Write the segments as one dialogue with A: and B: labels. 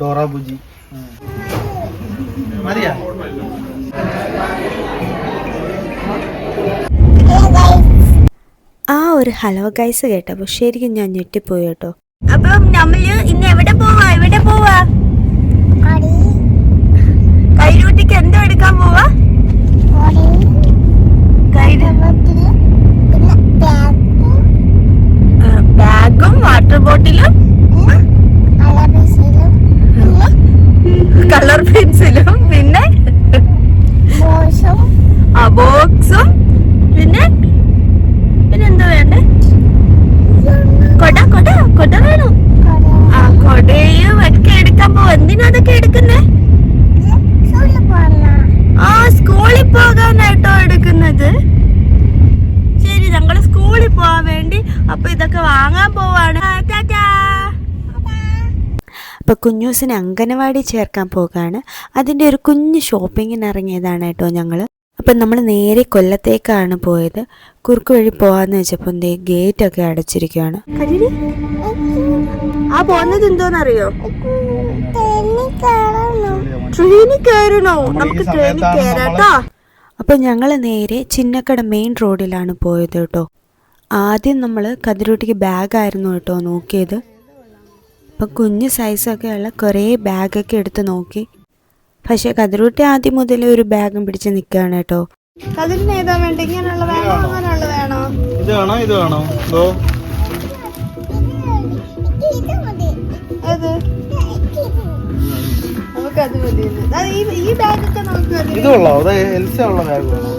A: Dora Bujji. മതിയാ
B: ആ ഒരു ഹലോ ഗൈസ് കേട്ടപ്പോൾ ശരിക്കും ഞാൻ ഞെട്ടിപ്പോയി കേട്ടോ.
C: അപ്പം നമ്മൾ ഇന്ന് എവിടെ പോവാ? എവിടെ പോവാ? കൈരൂട്ടിക്ക് എന്തോ എടുക്കാൻ പോവാ കൈരു ബാഗും വാട്ടർ ബോട്ടിലും കളർ പെൻസിലും പിന്നെ ആ ബോക്സും പിന്നെ പിന്നെ എന്താ വേണ്ടേ കൊട കൊട കൊട വേണം ആ കൊടയും ഒക്കെ എടുക്കാൻ പോവാ എന്തിനാ അതൊക്കെ എടുക്കുന്നേ ആ സ്കൂളിൽ പോകാനായിട്ടോ എടുക്കുന്നത് ശരി ഞങ്ങൾ സ്കൂളിൽ പോവാൻ വേണ്ടി അപ്പൊ ഇതൊക്കെ വാങ്ങാൻ പോവാണ്.
B: അപ്പോൾ കുഞ്ഞൂസിനെ അംഗനവാടി ചേർക്കാൻ പോകാണ്. അതിന്റെ ഒരു കുഞ്ഞ് ഷോപ്പിങ്ങിന് ഇറങ്ങിയതാണ് കേട്ടോ ഞങ്ങൾ അപ്പം നമ്മൾ നേരെ കൊല്ലത്തേക്കാണ് പോയത്. കുറുക്ക് വഴി പോകാന്ന് വെച്ചപ്പോൾ എന്തേ ഗേറ്റ് ഒക്കെ അടച്ചിരിക്കുകയാണ്
C: ആ പോകുന്നത് എന്തോന്നറിയോ? ട്രെയിനിൽ കയറണോ? നമുക്ക് ട്രെയിനിൽ കയറാട്ടോ
B: അപ്പോൾ ഞങ്ങൾ നേരെ ചിന്നക്കട മെയിൻ റോഡിലാണ് പോയത് കേട്ടോ. ആദ്യം നമ്മൾ കതിരൂട്ടിക്ക് ബാഗായിരുന്നു കേട്ടോ നോക്കിയത്. അപ്പം കുഞ്ഞ് സൈസൊക്കെ ഉള്ള കുറേ ബാഗൊക്കെ എടുത്ത് നോക്കി. പക്ഷേ കതിരൂട്ടി ആദ്യം മുതൽ ഒരു ബാഗും പിടിച്ച് നിൽക്കുകയാണ് കേട്ടോ.
C: കതിരിന് ഏതാ വേണ്ട? ഇങ്ങനെയുള്ള വേണോ അങ്ങനെയുള്ള വേണോ?
A: ഇത് വേണോ? ഇത് വേണോ? ഗോ
C: ഏത്? നമുക്ക് അത് മതി ഈ ഈ ബാഗൊക്കെ നമുക്ക് മതി
A: ഇത് കൊള്ളാം അത് എൽസ ഉള്ള ബാഗ് വേണോ?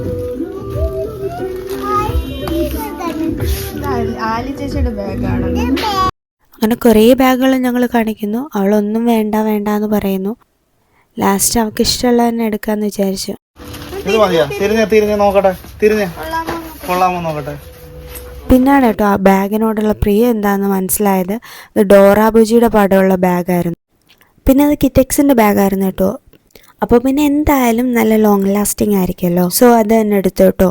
C: ആലി ചേച്ചിയുടെ ബാഗാണ്.
B: അങ്ങനെ കുറേ ബാഗുകൾ ഞങ്ങൾ കാണിക്കുന്നു. അവളൊന്നും വേണ്ട വേണ്ട എന്ന് പറയുന്നു. ലാസ്റ്റ് അവൾക്ക് ഇഷ്ടമുള്ള തന്നെ എടുക്കാന്ന് വിചാരിച്ചു.
A: തിരിഞ്ഞ തിരിഞ്ഞ നോക്കട്ടെ. തിരിഞ്ഞ. കൊള്ളാമോ നോക്കട്ടെ.
B: പിന്നാണ് കേട്ടോ ആ ബാഗിനോടുള്ള പ്രിയ എന്താണെന്ന് മനസ്സിലായത്. അത് ഡോറാബുജിയുടെ പടമുള്ള ബാഗായിരുന്നു. പിന്നെ അത് കിറ്റക്സിന്റെ ബാഗായിരുന്നു കേട്ടോ. അപ്പോൾ പിന്നെ എന്തായാലും നല്ല ലോങ് ലാസ്റ്റിംഗ് ആയിരിക്കുമല്ലോ. സോ അത് തന്നെ എടുത്തു കേട്ടോ.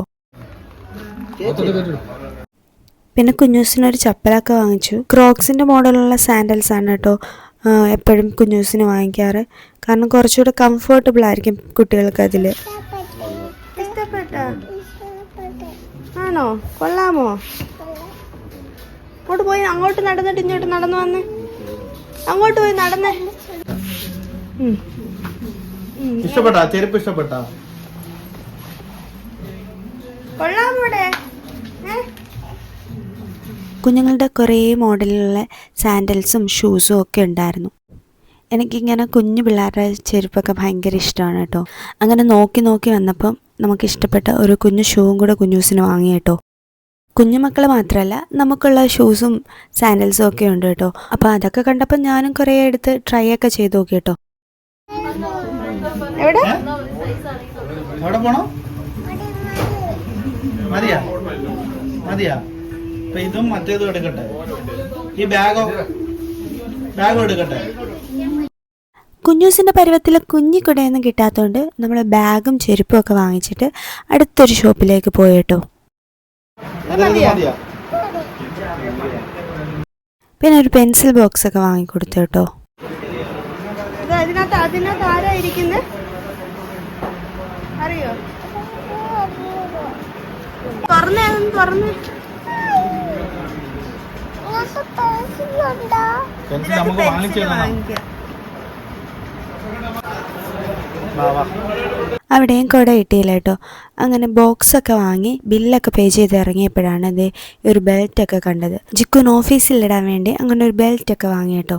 B: പിന്നെ കുഞ്ഞൂസിനൊരു ചപ്പലൊക്കെ വാങ്ങിച്ചു. ക്രോക്സിന്റെ മോഡലുള്ള സാൻഡൽസ് ആണ് കേട്ടോ എപ്പോഴും കുഞ്ഞൂസിന് വാങ്ങിക്കാറ്. കാരണം കുറച്ചുകൂടെ കംഫർട്ടബിൾ ആയിരിക്കും കുട്ടികൾക്ക് അതിൽ
C: ഇഷ്ടപ്പെട്ടോ? ആണോ? കൊള്ളാമോ? അങ്ങോട്ട് പോയി അങ്ങോട്ട് നടന്നിട്ട് ഇങ്ങോട്ട് നടന്നു വന്ന്. അങ്ങോട്ട് പോയി നടന്നേ. ഉം.
A: ഇഷ്ടപ്പെട്ടാ? ചെരുപ്പ് ഇഷ്ടപ്പെട്ടാ?
C: കൊള്ളാമോടെ? ഏ?
B: കുഞ്ഞുങ്ങളുടെ കുറേ മോഡലിലുള്ള സാൻഡൽസും ഷൂസും ഒക്കെ ഉണ്ടായിരുന്നു. എനിക്കിങ്ങനെ കുഞ്ഞു പിള്ളേരുടെ ചെരുപ്പൊക്കെ ഭയങ്കര ഇഷ്ടമാണ് കേട്ടോ. അങ്ങനെ നോക്കി നോക്കി വന്നപ്പം നമുക്ക് ഇഷ്ടപ്പെട്ട ഒരു കുഞ്ഞു ഷൂവും കൂടെ കുഞ്ഞൂസിന് വാങ്ങി കേട്ടോ. കുഞ്ഞുമക്കൾ മാത്രമല്ല നമുക്കുള്ള ഷൂസും സാൻഡൽസും ഒക്കെ ഉണ്ട് കേട്ടോ. അപ്പോൾ അതൊക്കെ കണ്ടപ്പോൾ ഞാനും കുറേ എടുത്ത് ട്രൈ ഒക്കെ ചെയ്ത് നോക്കി കേട്ടോ.
C: എവിടെ?
A: എവിടെ പോണോ? മതിയാ? മതിയാ? അപ്പൊ ഇതും മറ്റേതും എടുക്കട്ടെ? ഈ ബാഗോ? ബാഗോ എടുക്കട്ടെ?
B: കുഞ്ഞൂസിന്റെ പരുവത്തിൽ കുഞ്ഞിക്കുടയൊന്നും കിട്ടാത്തതുകൊണ്ട് നമ്മൾ ബാഗും ചെരുപ്പും ഒക്കെ വാങ്ങിച്ചിട്ട് അടുത്തൊരു ഷോപ്പിലേക്ക് പോയി കേട്ടോ. പിന്നെ ഒരു പെൻസിൽ ബോക്സ് ഒക്കെ വാങ്ങിക്കൊടുത്തു കേട്ടോ.
C: അതിനകത്ത് അതിനകത്ത് അറിയോ? തുറന്നേ തുറന്നേ.
A: പെൻസിൽ നമുക്ക് വാങ്ങിച്ചു
B: അവിടെയും കുട കിട്ടിയില്ല കേട്ടോ. അങ്ങനെ ബോക്സൊക്കെ വാങ്ങി ബില്ലൊക്കെ പേ ചെയ്ത് ഇറങ്ങിയപ്പോഴാണ് ഇത് ഒരു ബെൽറ്റൊക്കെ കണ്ടത്. ജിക്കുൻ ഓഫീസിലിടാൻ വേണ്ടി അങ്ങനെ ഒരു ബെൽറ്റൊക്കെ വാങ്ങി കേട്ടോ.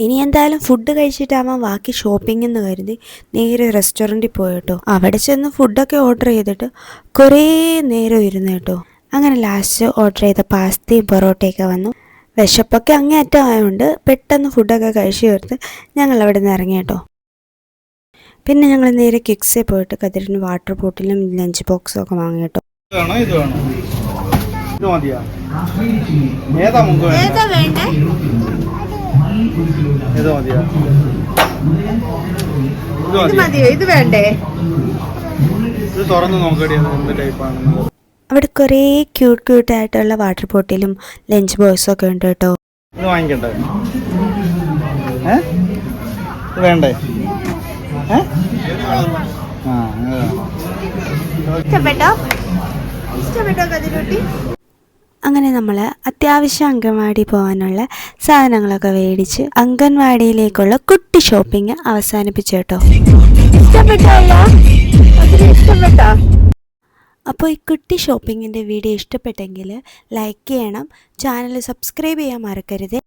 B: ഇനി എന്തായാലും ഫുഡ് കഴിച്ചിട്ടാവാം ബാക്കി ഷോപ്പിംഗ് എന്ന് കരുതി നേരെ റെസ്റ്റോറന്റിൽ പോയി കേട്ടോ. അവിടെ ചെന്ന് ഫുഡൊക്കെ ഓർഡർ ചെയ്തിട്ട് കുറേ നേരം ഇരുന്നു കേട്ടോ. അങ്ങനെ ലാസ്റ്റ് ഓർഡർ ചെയ്ത പാസ്തയും പൊറോട്ടയൊക്കെ വന്നു. വിശപ്പൊക്കെ അങ്ങേയറ്റം ആയതുകൊണ്ട് പെട്ടെന്ന് ഫുഡൊക്കെ കഴിച്ചു തീർത്ത് ഞങ്ങൾ അവിടെ നിന്ന് ഇറങ്ങി കേട്ടോ പിന്നെ ഞങ്ങൾ നേരെ കിക്സിൽ പോയിട്ട് കതിരിന് വാട്ടർ ബോട്ടിലും ലഞ്ച് ബോക്സും ഒക്കെ വാങ്ങി കേട്ടോ
A: ഇത് വേണ്ട? ഇത് മതിയാ? ഇത്
C: ഇത്
A: മതിയാ?
C: ഇത് വേണ്ടേ?
A: ഇത് തുറന്ന് നോക്കടി എന്ത് ടൈപ്പാണെന്ന്
B: അവിടെ കുറേ ക്യൂട്ട് ക്യൂട്ട് ആയിട്ടുള്ള വാട്ടർ ബോട്ടിലും ലഞ്ച് ബോക്സും ഒക്കെ ഉണ്ട് കേട്ടോ.
A: ഇത് വാങ്ങിക്കണ്ടേ? ഏ? വേണ്ടേ?
C: ഇഷ്ടപ്പെട്ടോ? ഇഷ്ടപ്പെട്ടോ കതിരൂട്ടി?
B: അങ്ങനെ നമ്മൾ അത്യാവശ്യം അംഗൻവാടി പോകാനുള്ള സാധനങ്ങളൊക്കെ മേടിച്ച് അംഗൻവാടിയിലേക്കുള്ള കുട്ടി ഷോപ്പിംഗ് അവസാനിപ്പിച്ചു കേട്ടോ.
C: ഇഷ്ടപ്പെട്ടോ ഇഷ്ടപ്പെട്ടോ?
B: അപ്പോൾ ഈ കുട്ടി ഷോപ്പിങ്ങിന്റെ വീഡിയോ ഇഷ്ടപ്പെട്ടെങ്കിൽ ലൈക്ക് ചെയ്യണം. ചാനൽ സബ്സ്ക്രൈബ് ചെയ്യാൻ മറക്കരുത്.